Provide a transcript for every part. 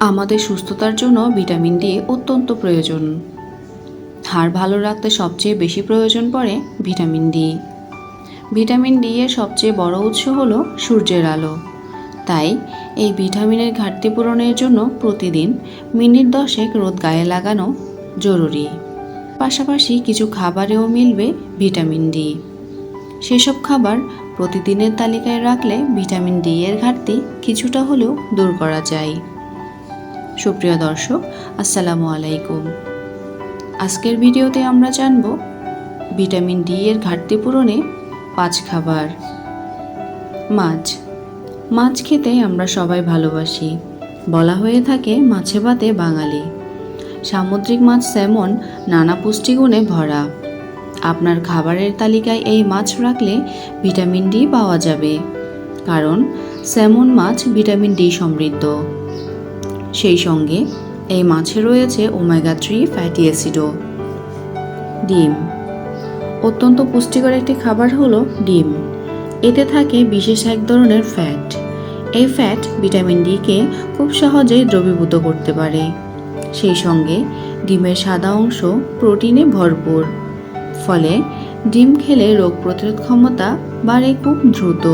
আমাদের সুস্থতার জন্য ভিটামিন ডি অত্যন্ত প্রয়োজন। হাড় ভালো রাখতে সবচেয়ে বেশি প্রয়োজন পড়ে ভিটামিন ডি। ভিটামিন ডি এর সবচেয়ে বড় উৎস হলো সূর্যের আলো। তাই এই ভিটামিনের ঘাটতি পূরণের জন্য প্রতিদিন মিনিট দশেক রোদ গায়ে লাগানো জরুরি। পাশাপাশি কিছু খাবারেও মিলবে ভিটামিন ডি। সেসব খাবার প্রতিদিনের তালিকায় রাখলে ভিটামিন ডি এর ঘাটতি কিছুটা হলেও দূর করা যায়। সুপ্রিয় দর্শক, আসসালামু আলাইকুম। আজকের ভিডিওতে আমরা জানব ভিটামিন ডি এর ঘাটতি পূরণে পাঁচ খাবার। মাছ। মাছ খেতে আমরা সবাই ভালোবাসি। বলা হয়ে থাকে মাছে ভাতে বাঙালি। সামুদ্রিক মাছ স্যামন নানা পুষ্টিগুণে ভরা। আপনার খাবারের তালিকায় এই মাছ রাখলে ভিটামিন ডি পাওয়া যাবে। কারণ স্যামন মাছ ভিটামিন ডি সমৃদ্ধ। সেই সঙ্গে এই মাছে রয়েছে ওমেগা থ্রি ফ্যাটি অ্যাসিডও ডিম। অত্যন্ত পুষ্টিকর একটি খাবার হলো ডিম। এতে থাকে বিশেষ এক ধরনের ফ্যাট এই ফ্যাট ভিটামিন ডিকে খুব সহজেই দ্রবীভূত করতে পারে। সেই সঙ্গে ডিমের সাদা অংশ প্রোটিনে ভরপুর। ফলে ডিম খেলে রোগ প্রতিরোধ ক্ষমতা বাড়ে খুব দ্রুত।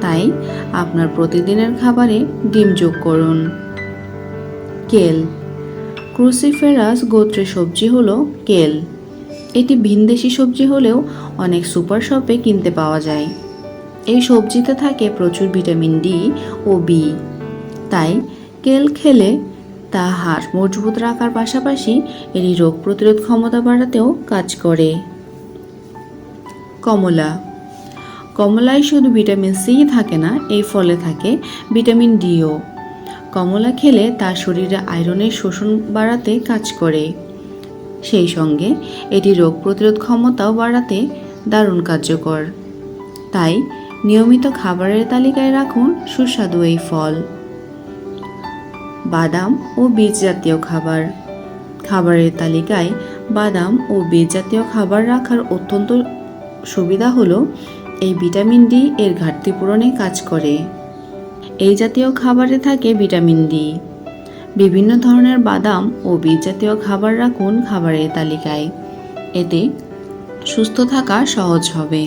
তাই আপনার প্রতিদিনের খাবারে ডিম যোগ করুন। কেল। ক্রুসিফেরাস গোত্রের সবজি হলো কেল। এটি ভিনদেশি সবজি হলেও অনেক সুপার শপে কিনতে পাওয়া যায়। এই সবজিতে থাকে প্রচুর ভিটামিন ডি ও বি তাই কেল খেলে তা হাড় মজবুত রাখার পাশাপাশি এটি রোগ প্রতিরোধ ক্ষমতা বাড়াতেও কাজ করে। কমলা। কমলায় শুধু ভিটামিন সি থাকে না এই ফলে থাকে ভিটামিন ডিও কমলা খেলে তার শরীরে আয়রনের শোষণ বাড়াতে কাজ করে। সেই সঙ্গে এটি রোগ প্রতিরোধ ক্ষমতাও বাড়াতে দারুণ কার্যকর। তাই নিয়মিত খাবারের তালিকায় রাখুন সুস্বাদু এই ফল। বাদাম ও বীজ জাতীয় খাবার। খাবারের তালিকায় বাদাম ও বীজ জাতীয় খাবার রাখার অত্যন্ত সুবিধা হলো, এই ভিটামিন ডি এর ঘাটতি পূরণে কাজ করে। এই জাতীয় খাবারে থাকে ভিটামিন ডি বিভিন্ন ধরনের বাদাম ও বীজ জাতীয় খাবার রাখুন খাবারের তালিকায়। এতে সুস্থ থাকা সহজ হবে।